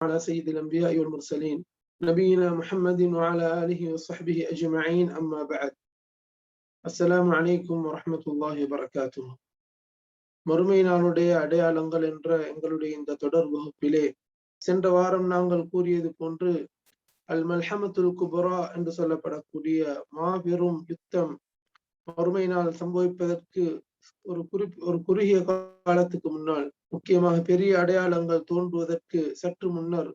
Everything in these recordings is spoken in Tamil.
على سيد الأنبياء والمرسلين نبينا محمد وعلى آله وصحبه أجمعين أما بعد السلام عليكم ورحمة الله وبركاته மறுமை நாளுடைய அடையாளங்கள் என்ற எங்களுடைய இந்த தொடர் வகுப்பிலே சென்ற வாரம் நாங்கள் கூறியது போன்று அல் மல்ஹமத்துல் குபரா என்று சொல்லப்படக்கூடிய மாபெரும் யுத்தம் மறுமை நாள் சம்பவிப்பதற்கு ஒரு குறி ஒரு குறுகிய காலத்துக்கு முன்னால் முக்கியமாக பெரிய அடையாளங்கள் தோன்றுவதற்கு சற்று முன்னர்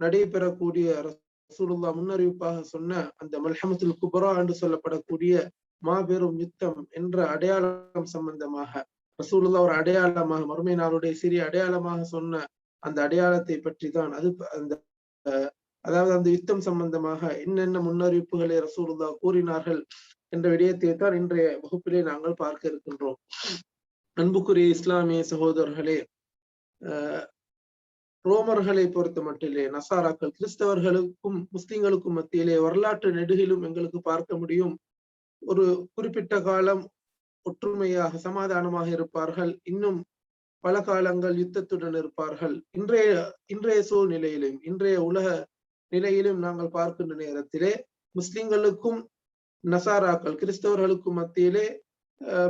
நடைபெறக்கூடிய ரசூலுல்லா முன்னறிவிப்பாக சொன்ன அந்த மல்ஹமத்துல் குபரா என்று சொல்லப்படக்கூடிய மாபெரும் யுத்தம் என்ற அடையாளம் சம்பந்தமாக ரசூலுல்லா ஒரு அடையாளமாக மறுமை நாளுடைய சிறிய அடையாளமாக சொன்ன அந்த அடையாளத்தை பற்றி தான் அது அந்த அதாவது அந்த யுத்தம் சம்பந்தமாக என்னென்ன முன்னறிவிப்புகளை ரசூலுல்லா கூறினார்கள் என்ற விடயத்தை தான் இன்றைய வகுப்பிலே நாங்கள் பார்க்க இருக்கின்றோம். அன்புக்குரிய இஸ்லாமிய சகோதரர்களே ரோமர்களை பொறுத்த மட்டிலே நசாராக்கள் கிறிஸ்தவர்களுக்கும் முஸ்லிம்களுக்கும் மத்தியிலே வரலாற்று நெடுகிலும் எங்களுக்கு பார்க்க முடியும். ஒரு குறிப்பிட்ட காலம் ஒற்றுமையாக சமாதானமாக இருப்பார்கள். இன்னும் பல காலங்கள் யுத்தத்துடன் இருப்பார்கள். இன்றைய இன்றைய சூழ்நிலையிலும் இன்றைய உலக நிலையிலும் நாங்கள் பார்க்கின்ற நேரத்திலே முஸ்லிம்களுக்கும் நசாராக்கள் கிறிஸ்தவர்களுக்கும் மத்தியிலே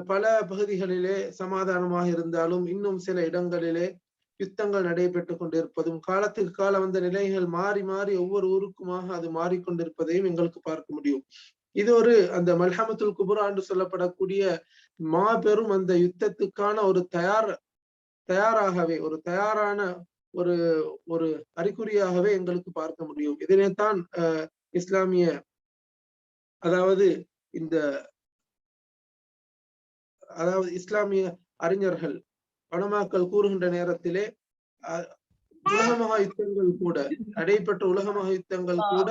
பல பகுதிகளிலே சமாதானமாக இருந்தாலும் இன்னும் சில இடங்களிலே யுத்தங்கள் நடைபெற்று கொண்டிருப்பதும் காலத்துக்கு காலம் அந்த நிலைகள் மாறி மாறி ஒவ்வொரு ஊருக்குமாக அது மாறிக்கொண்டிருப்பதையும் எங்களுக்கு பார்க்க முடியும். இது ஒரு அந்த மல்ஹமத்துல் குபுரா என்று சொல்லப்படக்கூடிய மாபெரும் அந்த யுத்தத்துக்கான ஒரு தயார் தயாராகவே ஒரு தயாரான ஒரு ஒரு அறிகுறியாகவே எங்களுக்கு பார்க்க முடியும். இதனைத்தான் இஸ்லாமிய அதாவது இந்த அதாவது இஸ்லாமிய அறிஞர்கள் பணமாக்கள் கூறுகின்ற நேரத்திலே உலக மகா யுத்தங்கள் கூட நடைபெற்ற உலக மகா யுத்தங்கள் கூட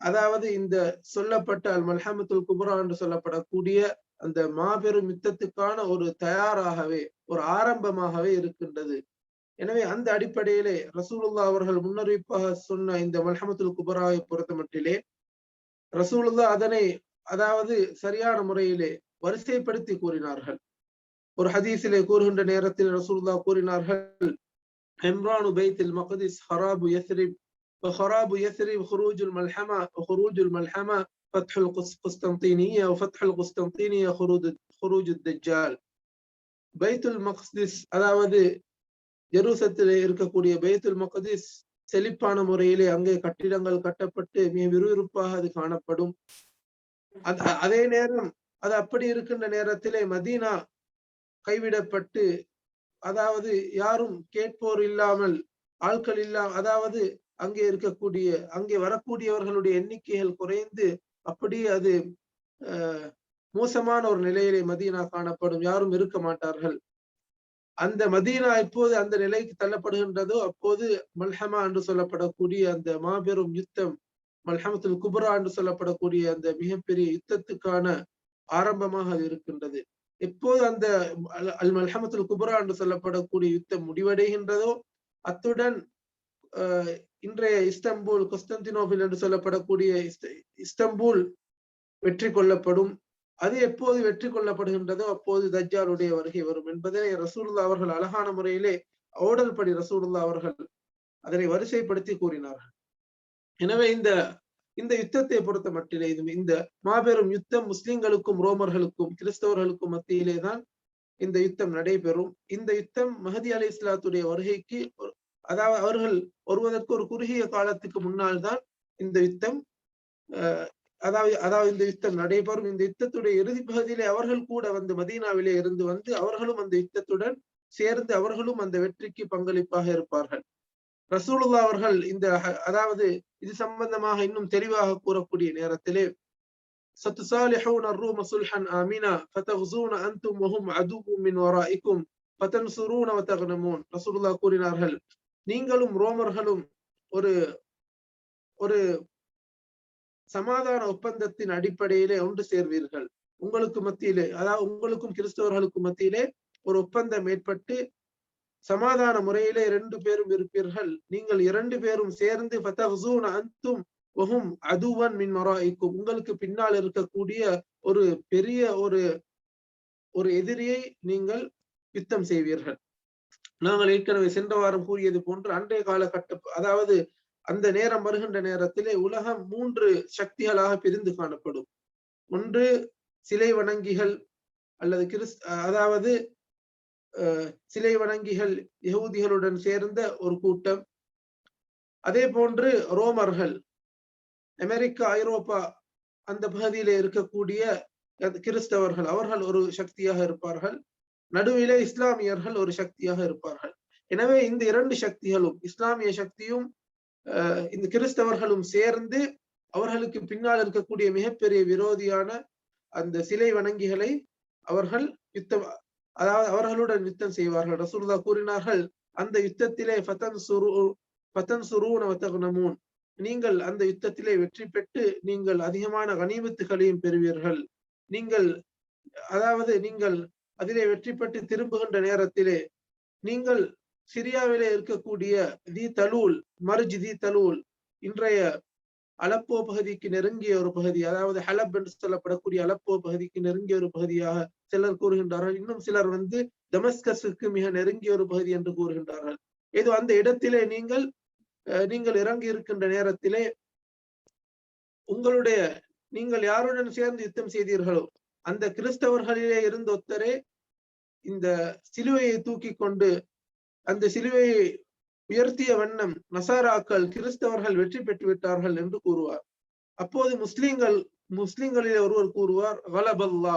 அதாவது இந்த சொல்லப்பட்ட அல் மல்ஹமத்துல் குபுரா என்று சொல்லப்படக்கூடிய அந்த மாபெரும் யுத்தத்துக்கான ஒரு தயாராகவே ஒரு ஆரம்பமாகவே இருக்கின்றது. எனவே அந்த அடிப்படையிலே ரசூலுல்லா அவர்கள் முன்னறிவிப்பாக சொன்ன இந்த மல்ஹமத்துல் குபராவை பொறுத்த மட்டிலே ரசூலுல்லா அதனை அதாவது சரியான முறையிலே வரிசைப்படுத்தி கூறினார்கள் ஒரு ஹதீஸிலே கூறுகின்ற நேரத்தில் ரசூலுல்லா கூறினார்கள் இம்ரானு பைத்தில் மக்திஸ் ஹராபு யஸ்ரிப் وخراب يثرب خروج الملحمة وخروج الملحمة فتح القسطنطينية وفتح القسطنطينية خروج خروج الدجال பைத்துல் மக்திஸ் அதாவது ஜெருசத்திலே இருக்கக்கூடிய பைத்துல் மக்திஸ் செழிப்பான முறையிலே அங்கே கட்டிடங்கள் கட்டப்பட்டு மிக விறுவிறுப்பாக அது காணப்படும் அதே நேரம் அது அப்படி இருக்கின்ற நேரத்திலே மதீனா கைவிடப்பட்டு அதாவது யாரும் கேட்போர் இல்லாமல் ஆட்கள் இல்லாம அதாவது அங்கே இருக்கக்கூடிய அங்கே வரக்கூடியவர்களுடைய எண்ணிக்கைகள் குறைந்து அப்படியே அது மோசமான ஒரு நிலையிலே மதீனா காணப்படும். யாரும் இருக்க மாட்டார்கள். அந்த மதீனா இப்போது அந்த நிலைக்கு தள்ளப்படுகின்றதோ அப்போது மல்ஹமா என்று சொல்லப்படக்கூடிய அந்த மாபெரும் யுத்தம் மல்ஹமத்துல் குபரா என்று சொல்லப்படக்கூடிய அந்த மிகப்பெரிய யுத்தத்துக்கான ஆரம்பமாக அது இருக்கின்றது. எப்போது அந்த அல் மல்ஹமத்துல் குபரா என்று சொல்லப்படக்கூடிய யுத்தம் முடிவடைகின்றதோ அத்துடன் இன்றைய இஸ்தம்பூல் கொஸ்தந்தினோபில் என்று சொல்லப்படக்கூடிய இஸ்தம்பூல் வெற்றி கொள்ளப்படும். அது எப்போது வெற்றி கொள்ளப்படுகின்றதோ அப்போது தஜ்ஜாலுடைய வருகை வரும் என்பதை ரசூலுல்லா அவர்கள் அழகான முறையிலே ஓடல் படி ரசூலுல்லா அவர்கள் அதனை வரிசைப்படுத்தி கூறினார்கள். எனவே இந்த இந்த யுத்தத்தை பொறுத்த மட்டிலே இது இந்த மாபெரும் யுத்தம் முஸ்லிம்களுக்கும் ரோமர்களுக்கும் கிறிஸ்தவர்களுக்கும் மத்தியிலே தான் இந்த யுத்தம் நடைபெறும். இந்த யுத்தம் மஹதி அலி இஸ்லாத்துடைய வருகைக்கு அதாவது அவர்கள் வருவதற்கு ஒரு குறுகிய காலத்துக்கு முன்னால் தான் இந்த யுத்தம் அதாவது அதாவது இந்த யுத்தம் நடைபெறும். இந்த யுத்தத்துடைய இறுதி பகுதியிலே அவர்கள் கூட வந்து மதீனாவிலே இருந்து வந்து அவர்களும் அந்த யுத்தத்துடன் சேர்ந்து அவர்களும் அந்த வெற்றிக்கு பங்களிப்பாக இருப்பார்கள். ரசூலுல்லா அவர்கள் இந்த அதாவது இது சம்பந்தமாக இன்னும் தெளிவாக கூறக்கூடிய நேரத்திலே ستصالحون الروم صلحا آمنا فتغزون أنتم وهم عدو من ورائكم فتنصرون وتغنمون رسول الله கூறினார்கள் நீங்களும் ரோமர்களும் ஒரு ஒரு சமாதான ஒப்பந்தத்தின் அடிப்படையிலே ஒன்று சேர்வீர்கள் உங்களுக்கு மத்தியிலே அதாவது உங்களுக்கும் கிறிஸ்தவர்களுக்கும் மத்தியிலே ஒரு ஒப்பந்தம் ஏற்பட்டு சமாதான முறையிலே இரண்டு பேரும் இருப்பீர்கள். நீங்கள் இரண்டு பேரும் சேர்ந்து அந்தும் ஒகும் அதுவன் மின் மராய்க்கும் உங்களுக்கு பின்னால் இருக்கக்கூடிய ஒரு பெரிய ஒரு ஒரு எதிரியை நீங்கள் யுத்தம் செய்வீர்கள். நாங்கள் ஏற்கனவே சென்ற வாரம் கூறியது போன்று அன்றைய காலகட்ட அதாவது அந்த நேரம் வருகின்ற நேரத்திலே உலகம் மூன்று சக்திகளாக பிரிந்து காணப்படும். ஒன்று சிலை வணங்கிகள் அல்லது கிறிஸ் அதாவது சிலை வணங்கிகள் யகுதிகளுடன் சேர்ந்த ஒரு கூட்டம். அதே போன்று ரோமர்கள் அமெரிக்கா ஐரோப்பா அந்த பகுதியில இருக்கக்கூடிய கிறிஸ்தவர்கள் அவர்கள் ஒரு சக்தியாக இருப்பார்கள். நடுவிலே இஸ்லாமியர்கள் ஒரு சக்தியாக இருப்பார்கள். எனவே இந்த இரண்டு சக்திகளும் இஸ்லாமிய சக்தியும் இந்த கிறிஸ்தவர்களும் சேர்ந்து அவர்களுக்கு பின்னால் இருக்கக்கூடிய மிகப்பெரிய விரோதியான அந்த சிலை வணங்கிகளை அவர்கள் யுத்தம் அதாவது அவர்களுடன் யுத்தம் செய்வார்கள். ரசூல்லா கூறினார்கள் அந்த யுத்தத்திலே ஃபத்தன் சுரு ஃபத்தன் நீங்கள் அந்த யுத்தத்திலே வெற்றி பெற்று நீங்கள் அதிகமான கனிமத்துகளையும் பெறுவீர்கள். நீங்கள் அதாவது நீங்கள் அதிலே வெற்றி பெற்று திரும்புகின்ற நேரத்திலே நீங்கள் சிரியாவிலே இருக்கக்கூடிய தி தலூல் மருஜ் தி தலூல் இன்றைய அலப்போ பகுதிக்கு நெருங்கிய ஒரு பகுதி அதாவது ஹலப் என்று சொல்லப்படக்கூடிய அலப்போ பகுதிக்கு நெருங்கிய ஒரு பகுதியாக சிலர் கூறுகின்றார்கள். இன்னும் சிலர் வந்து டெமஸ்கஸுக்கு மிக நெருங்கிய ஒரு பகுதி என்று கூறுகின்றார்கள். ஏதோ அந்த இடத்திலே நீங்கள் நீங்கள் இறங்கி இருக்கின்ற நேரத்திலே உங்களுடைய நீங்கள் யாருடன் சேர்ந்து யுத்தம் செய்தீர்களோ அந்த கிறிஸ்தவர்களிலே இருந்த ஒத்தரே இந்த சிலுவையை தூக்கி கொண்டு அந்த சிலுவையை உயர்த்திய வண்ணம் நசாராக்கள் கிறிஸ்தவர்கள் வெற்றி பெற்று விட்டார்கள் என்று கூறுவார். அப்போது முஸ்லிம்கள் முஸ்லிம்களில் ஒருவர் கூறுவார் வலபல்லா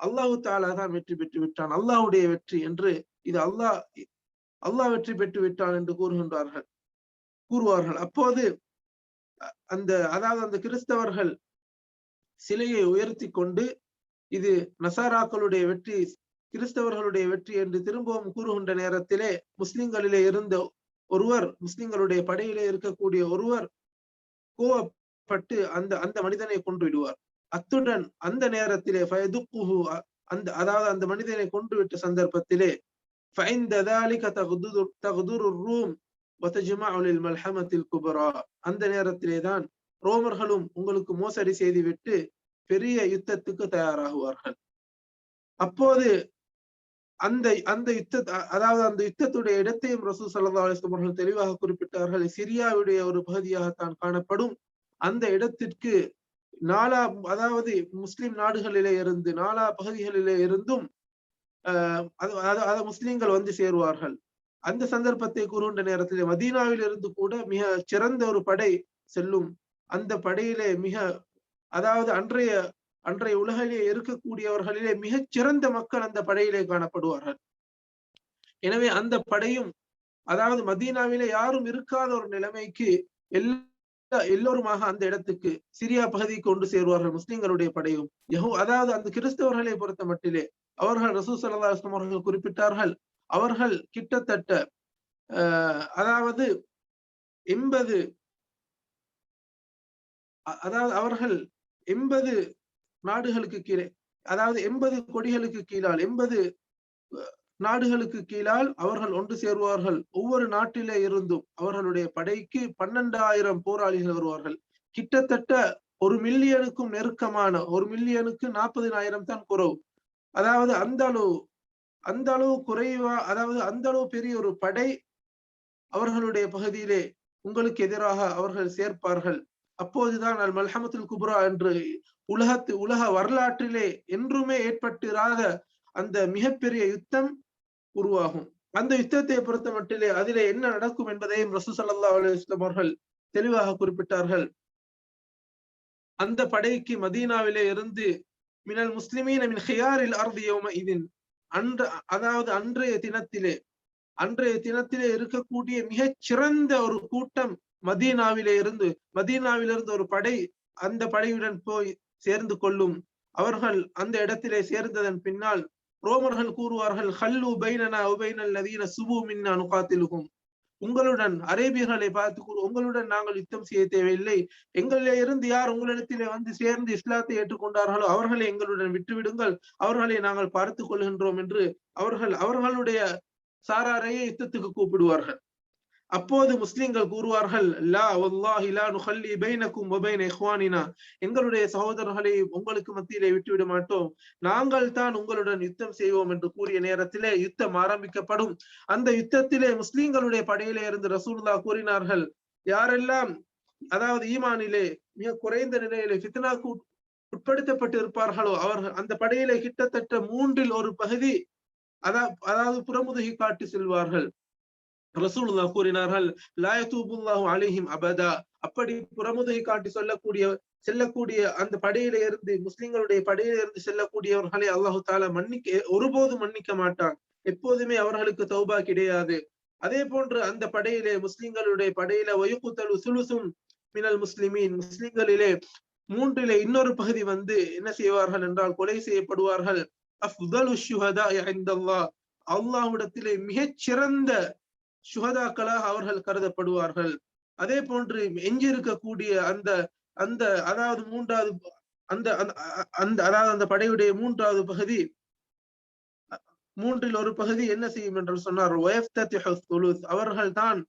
அல்லாஹு தாலா தான் வெற்றி பெற்று விட்டான் அல்லாஹுடைய வெற்றி என்று இது அல்லாஹ் அல்லாஹ் வெற்றி பெற்று விட்டான் என்று கூறுகின்றார்கள் கூறுவார்கள். அப்போது அந்த அதாவது அந்த கிறிஸ்தவர்கள் சிலையை உயர்த்தி கொண்டு இது நசாராக்களுடைய வெற்றி கிறிஸ்தவர்களுடைய வெற்றி என்று திரும்பவும் கூறுகின்ற நேரத்திலே முஸ்லிம்களிலே இருந்த ஒருவர் முஸ்லிம்களுடைய படையிலே இருக்கக்கூடிய ஒருவர் கோவப்பட்டு அந்த அந்த மனிதனை கொண்டு விடுவார் அத்துடன் அந்த நேரத்திலே அந்த அதாவது அந்த மனிதனை கொண்டு விட்ட சந்தர்ப்பத்திலே அந்த நேரத்திலே தான் ரோமர்களும் உங்களுக்கு மோசடி செய்துவிட்டு பெரிய யுத்தத்துக்கு தயாராகுவார்கள். அப்போது அந்த அந்த யுத்த அதாவது அந்த யுத்தத்துடைய இடத்தையும் ரசூ சல்லா அலிஸ்லம் அவர்கள் தெளிவாக குறிப்பிட்டார்கள். சிரியாவுடைய ஒரு பகுதியாகத்தான் காணப்படும். அந்த இடத்திற்கு நாலா அதாவது முஸ்லிம் நாடுகளிலே இருந்து நாலா பகுதிகளிலே இருந்தும் அஹ் முஸ்லிம்கள் வந்து சேருவார்கள். அந்த சந்தர்ப்பத்தை கூறுகின்ற நேரத்தில் மதீனாவில் இருந்து கூட மிக சிறந்த ஒரு படை செல்லும். அந்த படையிலே மிக அதாவது அன்றைய அன்றைய உலகிலே இருக்கக்கூடியவர்களிலே மிகச் சிறந்த மக்கள் அந்த படையிலே காணப்படுவார்கள். எனவே அந்த படையும் அதாவது மதீனாவிலே யாரும் இருக்காத ஒரு நிலைமைக்கு எல்லா எல்லோருமாக அந்த இடத்துக்கு சிரியா பகுதி கொண்டு சேருவார்கள் முஸ்லிம்களுடைய படையும். யஹோ அதாவது அந்த கிறிஸ்தவர்களை பொறுத்த மட்டிலே அவர்கள் ரசூ சல்லா அவர்கள் குறிப்பிட்டார்கள் அவர்கள் கிட்டத்தட்ட அதாவது எண்பது அதாவது அவர்கள் எண்பது நாடுகளுக்கு கீழே. அதாவது எண்பது கொடிகளுக்கு கீழால் எண்பது நாடுகளுக்கு கீழால் அவர்கள் ஒன்று சேருவார்கள். ஒவ்வொரு நாட்டிலே இருந்தும் அவர்களுடைய படைக்கு பன்னெண்டாயிரம் போராளிகள் வருவார்கள். கிட்டத்தட்ட ஒரு மில்லியனுக்கும் நெருக்கமான ஒரு மில்லியனுக்கு நாற்பதினாயிரம் தான் குறவு. அதாவது அந்த அளவு அந்த அளவு குறைவா அதாவது அந்த அளவு பெரிய ஒரு படை அவர்களுடைய பகுதியிலே உங்களுக்கு எதிராக அவர்கள் சேர்ப்பார்கள். அப்போதுதான் அல் மல்ஹமத்துல் குப்ரா என்று உலகத்து உலக வரலாற்றிலே என்றுமே ஏற்பட்டிராத அந்த மிகப்பெரிய யுத்தம் உருவாகும். அந்த யுத்தத்தை பொறுத்த மட்டிலே அதிலே என்ன நடக்கும் என்பதையும் ரசூ சல்லா அலுவலாம் அவர்கள் தெளிவாக குறிப்பிட்டார்கள். அந்த படைக்கு மதீனாவிலே இருந்து மினல் முஸ்லிமீன மின் ஹியாரில் அர்தியோம இதின். அன்று அதாவது அன்றைய தினத்திலே அன்றைய தினத்திலே இருக்கக்கூடிய மிகச் சிறந்த ஒரு கூட்டம் மதீனாவிலே இருந்து மதீனாவிலிருந்து ஒரு படை அந்த படையுடன் போய் சேர்ந்து கொள்ளும். அவர்கள் அந்த இடத்திலே சேர்ந்ததன் பின்னால் ரோமர்கள் கூறுவார்கள் ஹல்லு பைனனா உபைனல் நதீன சுபு மின்னா நுகாத்திலுகும். உங்களுடன் அரேபியர்களை பார்த்து கூறு உங்களுடன் நாங்கள் யுத்தம் செய்ய தேவையில்லை. எங்களிலே இருந்து யார் உங்களிடத்திலே வந்து சேர்ந்து இஸ்லாத்தை ஏற்றுக்கொண்டார்களோ அவர்களை எங்களுடன் விட்டுவிடுங்கள். அவர்களை நாங்கள் பார்த்து கொள்கின்றோம் என்று அவர்கள் அவர்களுடைய சாராரையே யுத்தத்துக்கு கூப்பிடுவார்கள். அப்போது முஸ்லிம்கள் கூறுவார்கள் லா வல்லாஹி லா நுஹல்லி பைனக்கும் வபைன இஹ்வானினா. எங்களுடைய சகோதரர்களை உங்களுக்கு மத்தியிலே விட்டுவிட மாட்டோம். நாங்கள் தான் உங்களுடன் யுத்தம் செய்வோம் என்று கூறிய நேரத்திலே யுத்தம் ஆரம்பிக்கப்படும். அந்த யுத்தத்திலே முஸ்லிம்களுடைய படையிலே இருந்து ரசூலுல்லா கூறினார்கள் யாரெல்லாம் அதாவது ஈமானிலே மிக குறைந்த நிலையிலே ஃபித்னாக்கு உட்படுத்தப்பட்டு இருப்பார்களோ அவர்கள் அந்த படையிலே கிட்டத்தட்ட மூன்றில் ஒரு பகுதி அதாவது புறமுதுகி காட்டி செல்வார்கள். ரசூலுல்லா கூறினார்கள் லாயத்தூபுல்லாஹு அலிஹிம் அபதா. அப்படி புறமுதுகை காட்டி சொல்லக்கூடிய செல்லக்கூடிய அந்த படையில இருந்து முஸ்லிம்களுடைய படையில இருந்து செல்லக்கூடியவர்களை அல்லாஹு தாலா மன்னிக்க ஒருபோதும் மன்னிக்க மாட்டான். எப்போதுமே அவர்களுக்கு தௌபா கிடையாது. அதே போன்று அந்த படையிலே முஸ்லிம்களுடைய படையில வயுக்குத்தலு சுலுசும் மினல் முஸ்லிமின். முஸ்லிம்களிலே மூன்றிலே இன்னொரு பகுதி வந்து என்ன செய்வார்கள் என்றால் கொலை செய்யப்படுவார்கள். அஃதலு ஷுஹதா அல்லாஹ் அல்லாஹ்விடத்திலே மிகச் சிறந்த சுகதாக்களாக அவர்கள் கருதப்படுவார்கள். அதே போன்று எஞ்சிருக்கக்கூடிய அந்த அந்த அதாவது மூன்றாவது அந்த அந்த அதாவது அந்த படையுடைய மூன்றாவது பகுதி மூன்றில் ஒரு பகுதி என்ன செய்யும் என்று சொன்னார்? அவர்கள் தான்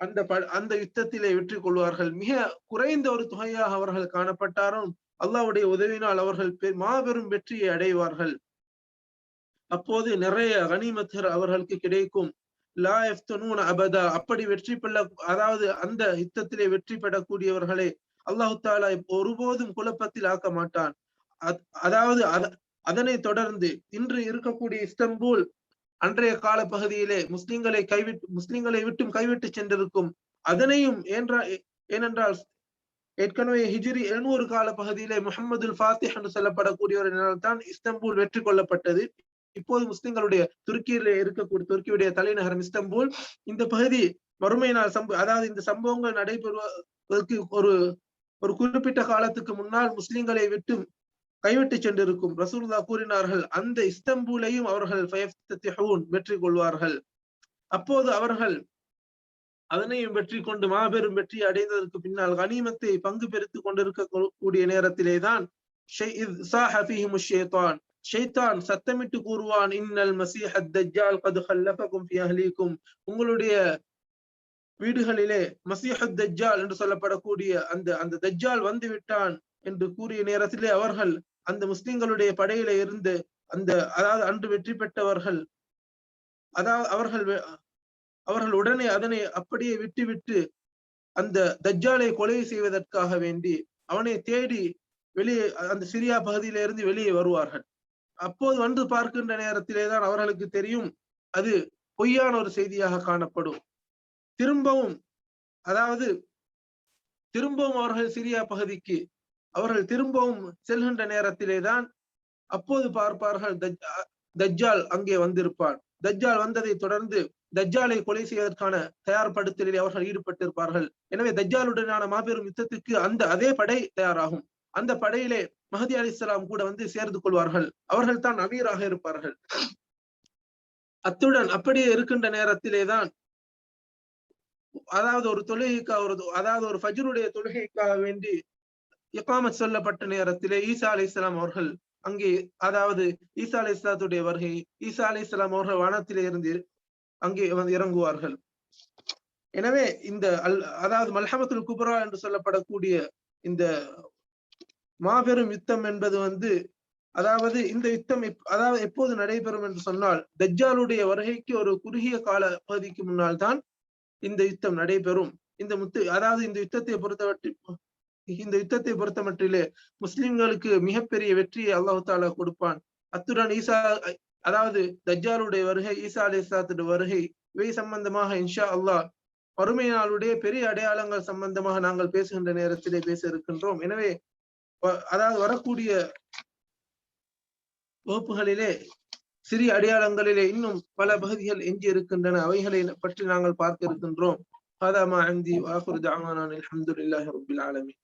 அந்த அந்த யுத்தத்திலே வெற்றி கொள்வார்கள். மிக குறைந்த ஒரு தொகையாக அவர்கள் காணப்பட்டாரும் அல்லாவுடைய உதவினால் அவர்கள் மாபெரும் வெற்றியை அடைவார்கள். அப்போது நிறைய கனிமத்தர் அவர்களுக்கு கிடைக்கும். லா அபதா. அப்படி வெற்றி பெற அதாவது அந்த யுத்தத்திலே வெற்றி பெறக்கூடியவர்களே அல்லாஹு தாலா ஒருபோதும் குழப்பத்தில் ஆக்க மாட்டான். அதாவது அதனை தொடர்ந்து இன்று இருக்கக்கூடிய இஸ்தம்பூல் அன்றைய கால பகுதியிலே முஸ்லிம்களை கைவிட்டு முஸ்லிம்களை விட்டும் கைவிட்டு சென்றிருக்கும். அதனையும் ஏனென்றால் ஏற்கனவே ஹிஜிரி எழுநூறு கால பகுதியிலே முகமது ஃபாத்திஹ் என்று சொல்லப்படக்கூடியவரினால் தான் இஸ்தம்பூல் வெற்றி கொள்ளப்பட்டது. இப்போது முஸ்லிம்களுடைய துருக்கியில இருக்கக்கூடிய துருக்கியுடைய தலைநகரம் இஸ்தம்பூல் இந்த பகுதி வறுமையினால் சம்ப அதாவது இந்த சம்பவங்கள் நடைபெறுவதற்கு ஒரு ஒரு குறிப்பிட்ட காலத்துக்கு முன்னால் முஸ்லிம்களை விட்டு கைவிட்டு சென்றிருக்கும் ரசூல்லா கூறினார்கள் அந்த இஸ்தம்பூலையும் அவர்கள் வெற்றி கொள்வார்கள். அப்போது அவர்கள் அதனையும் வெற்றி கொண்டு மாபெரும் வெற்றி அடைந்ததற்கு பின்னால் கனிமத்தை பங்கு பெருத்துக் கொண்டிருக்கக்கூடிய நேரத்திலேதான் ஷைத்தான் சத்தமிட்டு கூறுவான் இன்னல் மசீஹத் தஜ்ஜால் கது ஹல்லஃபகும் ஃபி அஹ்லீக்கும் உங்களுடைய வீடுகளிலே மசீஹத் தஜ்ஜால் என்று சொல்லப்படக்கூடிய அந்த அந்த தஜ்ஜால் வந்து விட்டான் என்று கூறிய நேரத்திலே அவர்கள் அந்த முஸ்லிம்களுடைய படையில இருந்து அந்த அதாவது அன்று வெற்றி பெற்றவர்கள் அதாவது அவர்கள் அவர்கள் உடனே அதனை அப்படியே விட்டுவிட்டு அந்த தஜ்ஜாலை கொலை செய்வதற்காக வேண்டி அவனை தேடி வெளியே அந்த சிரியா பகுதியில இருந்து வெளியே வருவார்கள். அப்போது வந்து பார்க்கின்ற நேரத்திலே தான் அவர்களுக்கு தெரியும் அது பொய்யான ஒரு செய்தியாக காணப்படும். திரும்பவும் அதாவது திரும்பவும் அவர்கள் சிரியா பகுதிக்கு அவர்கள் திரும்பவும் செல்கின்ற நேரத்திலே தான் அப்போது பார்ப்பார்கள் தஜ்ஜால் அங்கே வந்திருப்பான் தஜ்ஜால் வந்ததை தொடர்ந்து தஜ்ஜாலை கொலை செய்வதற்கான தயார்படுத்தலில் அவர்கள் ஈடுபட்டிருப்பார்கள். எனவே தஜ்ஜாலுடனான மாபெரும் யுத்தத்துக்கு அந்த அதே படை தயாராகும். அந்த படையிலே மஹதி அலி இஸ்லாம் கூட வந்து சேர்ந்து கொள்வார்கள். அவர்கள் தான் அமீராக இருப்பார்கள். அத்துடன் அப்படியே இருக்கின்ற நேரத்திலே தான் அதாவது ஒரு தொழுகைக்காக ஒரு அதாவது ஒரு ஃபஜ்ருடைய தொழுகைக்காக வேண்டி இக்காமத் சொல்லப்பட்ட நேரத்திலே ஈசா அலி இஸ்லாம் அவர்கள் அங்கே அதாவது ஈசா அலி இஸ்லாத்துடைய வருகை ஈசா அலி இஸ்லாம் அவர்கள் வானத்திலே இருந்து அங்கே வந்து இறங்குவார்கள். எனவே இந்த அல் அதாவது மல்ஹமத்துல் குபரா என்று சொல்லப்படக்கூடிய இந்த மாபெரும் யுத்தம் என்பது வந்து அதாவது இந்த யுத்தம் அதாவது எப்போது நடைபெறும் என்று சொன்னால் தஜ்ஜாலுடைய வருகைக்கு ஒரு குறுகிய கால பகுதிக்கு முன்னால் தான் இந்த யுத்தம் நடைபெறும். இந்த முத்து அதாவது இந்த யுத்தத்தை பொறுத்தவற்றி இந்த யுத்தத்தை பொறுத்தமட்டிலே முஸ்லிம்களுக்கு மிகப்பெரிய வெற்றியை அல்லாஹு தாலா கொடுப்பான். அத்துடன் ஈசா அதாவது தஜ்ஜாலுடைய வருகை ஈசா அலி இஸ்லாத்துடைய வருகை இவை சம்பந்தமாக இன்ஷா அல்லாஹ் வறுமை நாளுடைய பெரிய அடையாளங்கள் சம்பந்தமாக நாங்கள் பேசுகின்ற நேரத்திலே பேச இருக்கின்றோம். எனவே அதாவது வரக்கூடிய வகுப்புகளிலே சிறிய அடையாளங்களிலே இன்னும் பல பகுதிகள் எஞ்சி இருக்கின்றன அவைகளை பற்றி நாங்கள் பார்க்க இருக்கின்றோம் هذا ما عندي واخر دعوانا الحمد لله رب العالمين